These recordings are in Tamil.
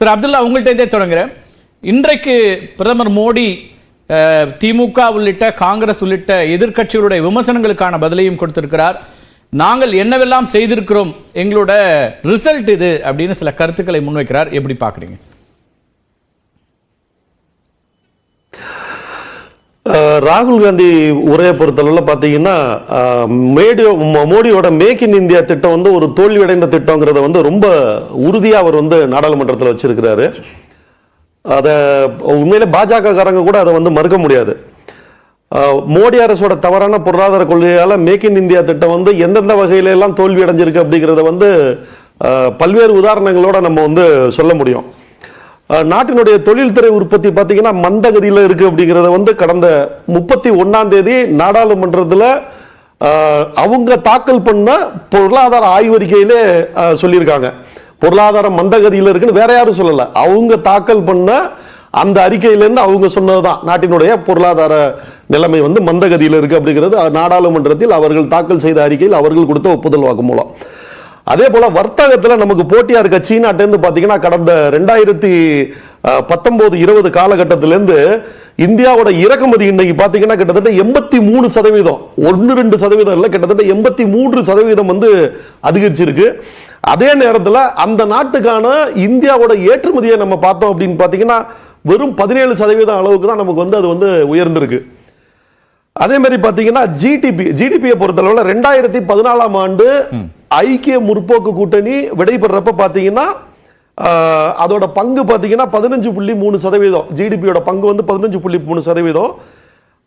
திரு அப்துல்லா உங்கள்கிட்டே தொடங்குறேன். இன்றைக்கு பிரதமர் மோடி திமுக உள்ளிட்ட காங்கிரஸ் உள்ளிட்ட எதிர்க்கட்சிகளுடைய விமர்சனங்களுக்கான பதிலையும் கொடுத்திருக்கிறார். நாங்கள் என்னவெல்லாம் செய்திருக்கிறோம் எங்களோட ரிசல்ட் இது அப்படின்னு சில கருத்துக்களை முன்வைக்கிறார். எப்படி பாக்குறீங்க ராகுல் காந்தி உரையை பொறுத்தளவில் பார்த்தீங்கன்னா மேடியோ மோடியோட மேக் இன் இந்தியா திட்டம் வந்து ஒரு தோல்வியடைந்த திட்டங்கிறத வந்து ரொம்ப உறுதியாக அவர் வந்து நாடாளுமன்றத்தில் வச்சிருக்கிறாரு. அதை உண்மையிலே பாஜக காரங்க கூட அதை வந்து மறுக்க முடியாது. மோடி அரசோட தவறான பொருளாதார கொள்கையால் மேக் இன் இந்தியா திட்டம் வந்து எந்தெந்த வகையில எல்லாம் தோல்வி அடைஞ்சிருக்கு அப்படிங்கிறத வந்து பல்வேறு உதாரணங்களோட நம்ம வந்து சொல்ல முடியும். நாட்டினுடைய தொழில்துறை உற்பத்தி பார்த்தீங்கன்னா மந்தகதியில் இருக்கு அப்படிங்கிறத வந்து கடந்த முப்பத்தி ஒன்னாம் தேதி நாடாளுமன்றத்தில் அவங்க தாக்கல் பண்ண பொருளாதார ஆய்வறிக்கையிலே சொல்லியிருக்காங்க. பொருளாதாரம் மந்தகதியில் இருக்குன்னு வேற யாரும் சொல்லலை. அவங்க தாக்கல் பண்ண அந்த அறிக்கையிலேருந்து அவங்க சொன்னதுதான். நாட்டினுடைய பொருளாதார நிலைமை வந்து மந்தகதியில் இருக்கு அப்படிங்கிறது நாடாளுமன்றத்தில் அவர்கள் தாக்கல் செய்த அறிக்கையில் அவர்கள் கொடுத்த ஒப்புதல் வாக்கு மூலம் அதே போல வர்த்தகத்தில் நமக்கு போட்டியா இருக்க சீனாட்டேருந்து பார்த்தீங்கன்னா கடந்த ரெண்டாயிரத்தி பத்தொன்பது இருபது காலகட்டத்திலேருந்து இந்தியாவோட இறக்குமதி இன்னைக்கு பார்த்தீங்கன்னா கிட்டத்தட்ட எண்பத்தி மூணு சதவீதம். ஒன்று ரெண்டு சதவீதம் இல்லை கிட்டத்தட்ட எண்பத்தி மூன்று சதவீதம் வந்து அதிகரிச்சிருக்கு. அதே நேரத்தில் அந்த நாட்டுக்கான இந்தியாவோட ஏற்றுமதியை நம்ம பார்த்தோம் அப்படின்னு பார்த்தீங்கன்னா வெறும் பதினேழு சதவீதம் அளவுக்கு தான் நமக்கு வந்து அது வந்து உயர்ந்திருக்கு. அதே மாதிரி பார்த்தீங்கன்னா ஜிடிபி ஜிடிபியை பொறுத்தளவில் ரெண்டாயிரத்தி பதினாலாம் ஆண்டு ஐக்கிய முற்போக்கு கூட்டணி விடைபெறப்ப பாத்தீங்கன்னா ஆஹ், அதோட பங்கு பாத்தீங்கன்னா பதினஞ்சு புள்ளி மூணு சதவீதம். ஜிடிபியோட பங்கு வந்து பதினஞ்சு புள்ளி மூணு சதவீதம்.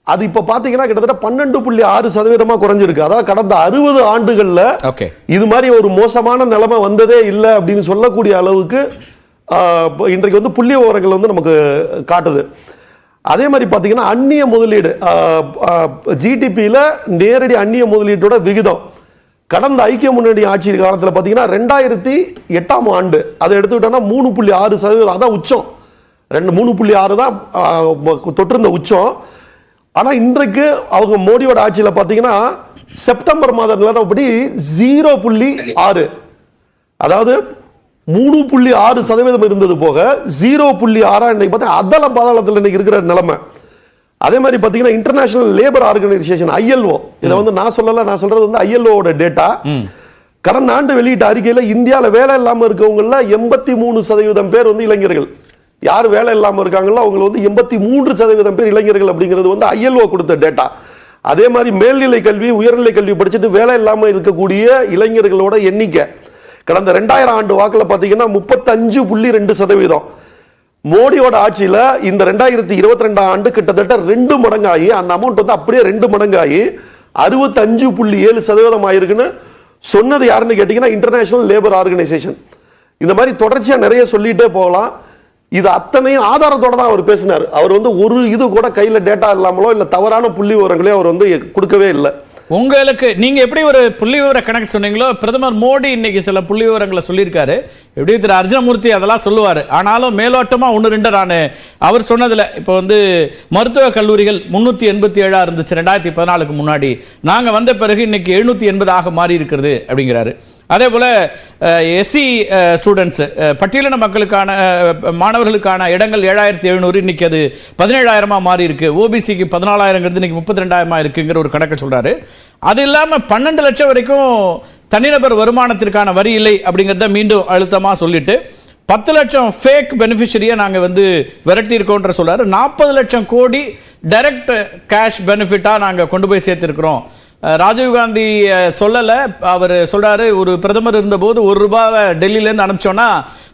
அது இப்ப பாத்தீங்கன்னா கிட்டத்தட்ட பன்னெண்டு புள்ளி ஆறு சதவீதமா குறைஞ்சிருக்கு. அதாவது கடந்த அறுபது ஆண்டுகள்ல ஓகே. இது மாதிரி ஒரு மோசமான நிலைமை வந்ததே இல்லை அப்படின்னு சொல்லக்கூடிய அளவுக்கு இன்றைக்கு வந்து புள்ளி விவரங்கள் வந்து நமக்கு காட்டுது. அதே மாதிரி பார்த்தீங்கன்னா அந்நிய முதலீடு ஜிடிபியில் நேரடி அந்நிய முதலீட்டோட விகிதம் கடந்த ஐக்கிய முன்னணி ஆட்சி காலத்தில் பார்த்தீங்கன்னா ரெண்டாயிரத்தி எட்டாம் ஆண்டு அதை எடுத்துக்கிட்டோம்னா மூணு புள்ளி ஆறு சதவீதம் அதான் உச்சம். ரெண்டு மூணு புள்ளி ஆறு தான் ஆஹ், தொட்டிருந்த உச்சம். ஆனால் இன்றைக்கு அவங்க மோடியோட ஆட்சியில் பார்த்தீங்கன்னா செப்டம்பர் மாதம் நிலவரப்படி ஜீரோ புள்ளி ஆறு. அதாவது மூணு புள்ளி ஆறு சதவீதம் இருந்தது போக ஜீரோ புள்ளி ஆறா இன்னைக்கு பார்த்தா அதலம் பாதாளத்தில் இன்னைக்கு இருக்கிற நிலைமை. அதே மாதிரி பாத்தீங்கன்னா இன்டர்நேஷனல் லேபர் ஆர்கனைசேஷன் ஐஎல்ஓ இதை வந்து நான் சொல்லல நான் சொல்றது வந்து ஐஎல்ஓட டேட்டா கடந்த ஆண்டு வெளியிட்ட அறிக்கையில இந்தியால வேலை இல்லாம இருக்கவங்கள எண்பத்தி மூணு சதவீதம் பேர் வந்து இளைஞர்கள். யார் வேலை இல்லாம இருக்காங்களோ அவங்க வந்து எண்பத்தி மூன்று சதவீதம் பேர் இளைஞர்கள் அப்படிங்கிறது வந்து ஐஎல்ஓ கொடுத்த டேட்டா அதே மாதிரி மேல்நிலை கல்வி உயர்நிலை கல்வி படிச்சுட்டு வேலை இல்லாம இருக்கக்கூடிய இளைஞர்களோட எண்ணிக்கை. கடந்த ரெண்டாயிரம் ஆண்டு வாக்குல பாத்தீங்கன்னா முப்பத்தஞ்சு புள்ளி ரெண்டு சதவீதம். மோடியோட ஆட்சியில் இந்த ரெண்டாயிரத்தி இருபத்தி ரெண்டாம் ஆண்டு கிட்டத்தட்ட ரெண்டு மடங்காகி அந்த அமௌண்ட் வந்து அப்படியே ரெண்டு மடங்காகி அறுபத்தஞ்சு புள்ளி ஏழு சதவீதம் ஆயிருக்குன்னு சொன்னது யாருன்னு கேட்டிங்கன்னா இன்டர்நேஷனல் லேபர் ஆர்கனைசேஷன் இந்த மாதிரி தொடர்ச்சியாக நிறைய சொல்லிகிட்டே போகலாம். இது அத்தனையும் ஆதாரத்தோட தான் அவர் பேசினார். அவர் வந்து ஒரு இது கூட கையில் டேட்டா இல்லாமலோ இல்லை தவறான புள்ளி விவரங்களையும் அவர் வந்து கொடுக்கவே இல்லை. உங்களுக்கு நீங்கள் எப்படி ஒரு புள்ளி விவர கணக்கு சொன்னீங்களோ பிரதமர் மோடி இன்னைக்கு சில புள்ளி விவரங்களை சொல்லியிருக்காரு. எப்படி திரு அர்ஜுனமூர்த்தி அதெல்லாம் சொல்லுவார். ஆனாலும் மேலோட்டமாக ஒன்று ரெண்டு நான். அவர் சொன்னதில் இப்போ வந்து மருத்துவ கல்லூரிகள் முந்நூற்றி எண்பத்தி ஏழாக இருந்துச்சு ரெண்டாயிரத்தி பதினாலுக்கு முன்னாடி. நாங்கள் வந்த பிறகு இன்னைக்கு எழுநூற்றி எண்பதாக மாறி இருக்கிறது அப்படிங்கிறாரு. அதே போல் எஸ்சி ஸ்டூடெண்ட்ஸு பட்டியலின மக்களுக்கான மாணவர்களுக்கான இடங்கள் ஏழாயிரத்தி எழுநூறு இன்றைக்கி அது பதினேழாயிரமாக மாறி இருக்குது ஓபிசிக்கு பதினாலாயிரங்கிறது இன்னைக்கு முப்பத்தி ரெண்டாயிரமாக இருக்குங்கிற ஒரு கணக்கை சொல்கிறாரு அது இல்லாமல் பன்னெண்டு லட்சம் வரைக்கும் தனிநபர் வருமானத்திற்கான வரி இல்லை அப்படிங்கிறத மீண்டும் அழுத்தமாக சொல்லிட்டு பத்து லட்சம் ஃபேக் பெனிஃபிஷரியை நாங்கள் வந்து விரட்டி இருக்கோன்ற நாற்பது லட்சம் கோடி டைரக்ட் கேஷ் பெனிஃபிட்டாக நாங்கள் கொண்டு போய் சேர்த்துருக்குறோம். ராஜீவ்காந்தி ராஜீவ் சொல்லல. அவர் சொல்றாரு ஒரு பிரதமர் இருந்தபோது ஒரு ரூபாவை டெல்லியிலேருந்து அனுப்பிச்சோன்னா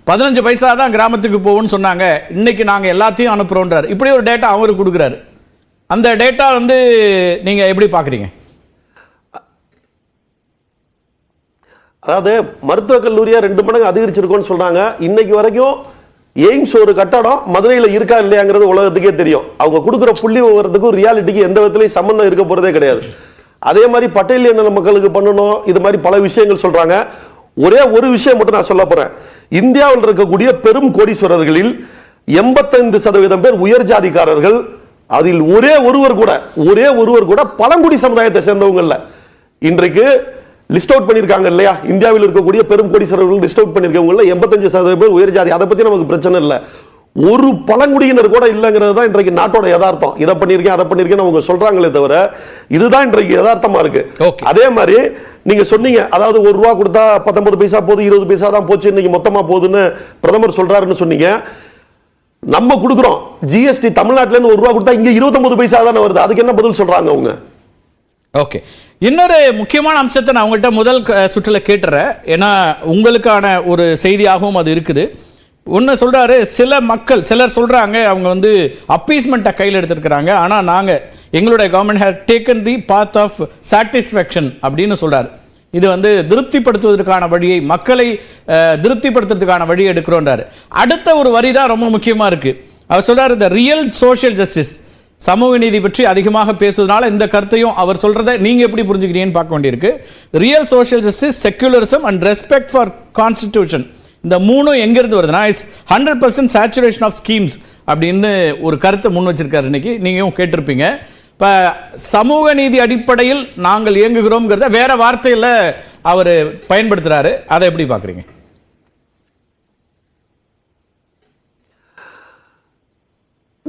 பதினஞ்சு பைசா தான் கிராமத்துக்கு போகும்னு சொன்னாங்க. இன்னைக்கு நாங்கள் எல்லாத்தையும் அனுப்புகிறோன்றார் இப்படி ஒரு டேட்டா அவரு கொடுக்குறாரு. அந்த டேட்டா வந்து நீங்க எப்படி பாக்குறீங்க? அதாவது மருத்துவக் கல்லூரியா ரெண்டு மடங்கு அதிகரிச்சிருக்கோம்னு சொல்றாங்க. இன்னைக்கு வரைக்கும் எய்ம்ஸ் ஒரு கட்டடம் மதுரையில இருக்கா இல்லையாங்கிறது உலகத்துக்கே தெரியும். அவங்க கொடுக்குற புள்ளி விவரத்துக்கும் ரியாலிட்டிக்கு எந்த விதத்துலையும் சம்மந்தம் இருக்க போறதே கிடையாது. அதே மாதிரி பட்டியலின மக்களுக்கு பண்ணணும் இது மாதிரி பல விஷயங்கள் சொல்றாங்க. ஒரே ஒரு விஷயம் மட்டும் நான் சொல்ல போறேன். இந்தியாவில் இருக்கக்கூடிய பெரும் கோடீஸ்வரர்களில் எண்பத்தைந்து சதவீதம் பேர் உயர் ஜாதிக்காரர்கள். அதில் ஒரே ஒருவர் கூட ஒரே ஒருவர் கூட பழங்குடி சமுதாயத்தை சேர்ந்தவங்க இன்றைக்கு லிஸ்ட் அவுட் பண்ணிருக்காங்க இல்லையா? இந்தியாவில் இருக்கக்கூடிய பெரும் கோடீஸ்வரர்கள் லிஸ்ட் அவுட் பண்ணிருக்கவங்க எண்பத்தஞ்சு சதவீதம் பேர் உயர் ஜாதி. அதை பத்தி நமக்கு பிரச்சனை இல்லை. ஒரு பழங்குடியினர் கூட இல்லைங்கிறது தான் இன்றைக்கு நாட்டோட யதார்த்தம். இதை பண்ணிருக்கேன் அதை பண்ணிருக்கேன் அவங்க சொல்றாங்களே தவிர இதுதான் இன்றைக்கு யதார்த்தமா இருக்கு. அதே மாதிரி நீங்க சொன்னீங்க அதாவது ஒரு ரூபா கொடுத்தா பத்தொன்பது பைசா போகுது இருபது பைசா தான் போச்சு இன்னைக்கு மொத்தமா போகுதுன்னு பிரதமர் சொல்றாருன்னு சொன்னீங்க. நம்ம கொடுக்குறோம். ஜிஎஸ்டி தமிழ்நாட்டுல இருந்து ஒரு ரூபா கொடுத்தா இங்க 29 பைசா தானே வருது. அதுக்கு என்ன பதில் சொல்றாங்க அவங்க? ஓகே இன்னொரு முக்கியமான அம்சத்தை நான் உங்கள்கிட்ட முதல் சுற்றுல கேட்டுறேன். ஏன்னா உங்களுக்கான ஒரு செய்தியாகவும் அது இருக்குது. ஒன்று சொல்கிறாரு சில மக்கள் சிலர் சொல்கிறாங்க அவங்க வந்து அப்பீஸ்மெண்ட்டை கையில் எடுத்திருக்கிறாங்க. ஆனால் நாங்கள் எங்களுடைய government have taken the path of satisfaction அப்படின்னு சொல்கிறார் இது வந்து திருப்திப்படுத்துவதற்கான வழியை மக்களை திருப்திப்படுத்துறதுக்கான வழியை எடுக்கிறோன்றாரு. அடுத்த ஒரு வரி தான் ரொம்ப முக்கியமாக இருக்கு. அவர் சொல்கிறார் இந்த ரியல் சோஷியல் ஜஸ்டிஸ் சமூக நீதி பற்றி அதிகமாக பேசுவதனால இந்த கருத்தையும் அவர் சொல்கிறத நீங்க எப்படி புரிஞ்சுக்கிறீங்கன்னு பார்க்க வேண்டியிருக்கு. Real social justice secularism and respect for constitution இந்த மூணும் எங்கேருந்து வருதுன்னா is hundred percent saturation of schemes அப்படின்னு ஒரு கருத்தை முன் வச்சிருக்காரு இன்னைக்கு. நீங்களும் கேட்டிருப்பீங்க. இப்போ சமூக நீதி அடிப்படையில் நாங்கள் இயங்குகிறோம்ங்கிறத வேற வார்த்தையில் அவர் பயன்படுத்துறாரு. அதை எப்படி பார்க்குறீங்க?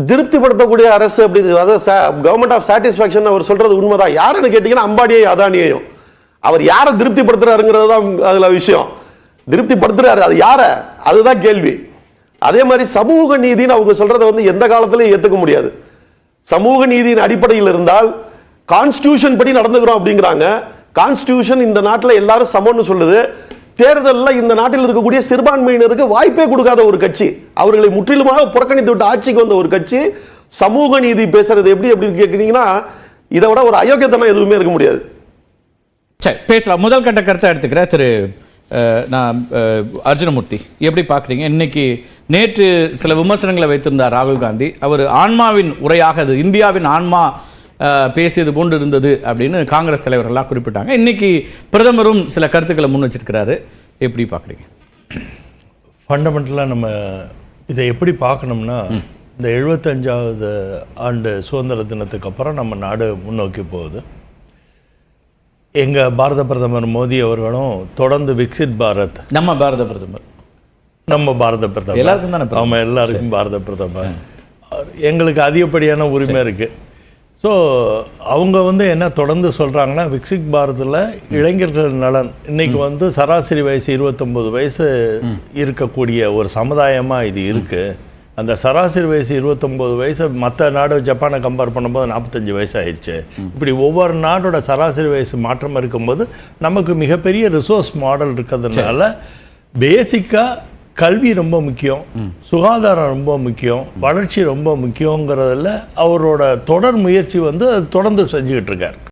திருப்திப்படுத்தக்கூடிய அரசு அப்படின்னு அதாவது கவர்மெண்ட் ஆஃப் சாட்டிஸ்பாக்சன் அவர் சொல்றது உண்மைதான். யாருன்னு கேட்டீங்கன்னா அம்பாடியையும் அதானியையும். அவர் யாரை திருப்திப்படுத்துறாருங்கிறது தான் அதுல விஷயம். திருப்திப்படுத்துறாரு. அது யார? அதுதான் கேள்வி. அதே மாதிரி சமூக நீதின்னு அவங்க சொல்றதை வந்து எந்த காலத்திலையும் ஏத்துக்க முடியாது. சமூக நீதியின் அடிப்படையில் இருந்தால் கான்ஸ்டியூஷன் படி நடந்துக்கிறோம் அப்படிங்கிறாங்க. கான்ஸ்டியூஷன் இந்த நாட்டில் எல்லாரும் சமம்னு சொல்லுது. தேர்தலில் இந்த நாட்டில் இருக்கக்கூடிய சிறுபான்மையினருக்கு வாய்ப்பே கொடுக்காத ஒரு கட்சி. அவர்களை முற்றிலுமாக புறக்கணித்து விட்டு ஆட்சிக்கு வந்த ஒரு கட்சி. சமூக நீதி பேசுறது எப்படி அப்படின்னு கேட்குறீங்கன்னா இதை விட ஒரு அயோக்கியத்தனம் எதுவுமே இருக்க முடியாது. சரி பேசலாம். முதல் கட்ட கருத்தை எடுத்துக்கிறேன். திரு நான் அர்ஜுனமூர்த்தி எப்படி பார்க்குறீங்க? இன்னைக்கு நேற்று சில விமர்சனங்களை வைத்திருந்தார் ராகுல் காந்தி. அவர் ஆன்மாவின் உரையாக அது இந்தியாவின் ஆன்மா பேசியது போன்று இருந்தது அப்படின்னு காங்கிரஸ் தலைவர்கள்லாம் குறிப்பிட்டாங்க. இன்னைக்கு பிரதமரும் சில கருத்துக்களை முன் வச்சிருக்கிறாரு. எப்படி பார்க்குறீங்க? ஃபண்டமெண்டலாக நம்ம இதை எப்படி பார்க்கணும்னா இந்த எழுபத்தஞ்சாவது ஆண்டு சுதந்திர தினத்துக்கு அப்புறம் நம்ம நாடு முன்னோக்கி போகுது. எங்கள் பாரத பிரதமர் மோடி அவர்களும் தொடர்ந்து விக்சித் பாரத். நம்ம பாரத பிரதமர். நம்ம பாரத பிரதமர். எல்லாருக்கும் தானே. ஆமாம் எல்லாருக்கும் பாரத பிரதமர். எங்களுக்கு அதிகப்படியான உரிமை இருக்கு. ஸோ அவங்க வந்து என்ன தொடர்ந்து சொல்றாங்கன்னா விக்சித் பாரதில் இளைஞர்கள் நலன். இன்னைக்கு வந்து சராசரி வயசு இருபத்தொன்பது வயசு இருக்கக்கூடிய ஒரு சமுதாயமா இது இருக்கு. அந்த சராசரி வயசு இருபத்தொன்பது வயசு மற்ற நாடு ஜப்பானை கம்பேர் பண்ணும்போது நாற்பத்தஞ்சு வயசு ஆயிடுச்சு இப்படி ஒவ்வொரு நாடோட சராசரி வயசு மாற்றம் இருக்கும்போது நமக்கு மிகப்பெரிய ரிசோர்ஸ் மாடல் இருக்கிறதுனால பேசிக்கா கல்வி ரொம்ப முக்கியம் சுகாதாரம் ரொம்ப முக்கியம் வளர்ச்சி ரொம்ப முக்கியங்கிறதுல அவரோட தொடர் முயற்சி வந்து தொடர்ந்து செஞ்சுக்கிட்டு இருக்கார்.